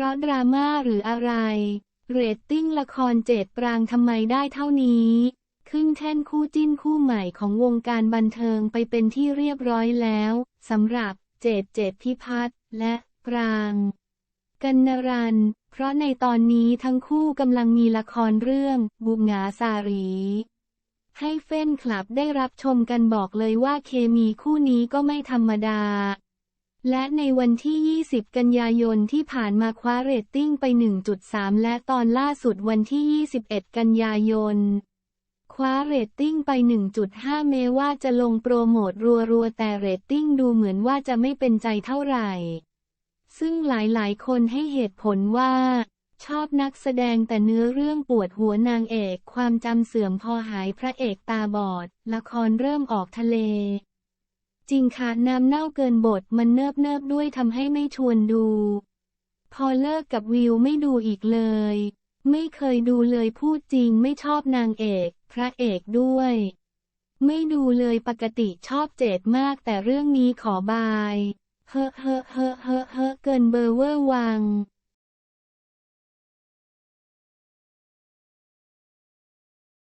ราะดราม่าหรืออะไร เรตติ้งละครเจ็ดปรางทำไมได้เท่านี้ขึ้นแท่นคู่จิ้นคู่ใหม่ของวงการบันเทิงไปเป็นที่เรียบร้อยแล้วสำหรับเจดเจดพิพัฒน์และปราง กันนรัน เพราะในตอนนี้ทั้งคู่กำลังมีละครเรื่อง บุงหงาสารี ให้เฟนคลับได้รับชมกันบอกเลยว่าเคมีคู่นี้ก็ไม่ธรรมดา และในวันที่ 20 กันยายนที่ผ่านมาคว้าเรตติ้งไป 1.3 และตอนล่าสุดวันที่ 21 กันยายน คว้าเรตติ้งไป 1.5 เมว่าจะลงโปรโมทรัวๆ แต่เรตติ้งดูเหมือนว่าจะไม่เป็นใจเท่าไหร่ ซึ่งหลายๆ คนให้เหตุผลว่า ชอบนักแสดงแต่เนื้อเรื่องปวดหัวนางเอก ความจำเสื่อมพอหายพระเอกตาบอด ละครเริ่มออกทะเล จริงค่ะน้ำเน่าเกินบทมันเนิบเนิบด้วยทำให้ไม่ชวนดู พอเลิกกับวิวไม่ดูอีกเลย ไม่เคยดูเลยพูดจริงไม่ชอบนางเอก พระเอกด้วย ไม่ดูเลยปกติชอบเจดมากแต่เรื่องนี้ขอบาย เฮ้อเฮ้อเฮ้อเฮ้อเฮ้อเกินเบอร์เวอร์วัง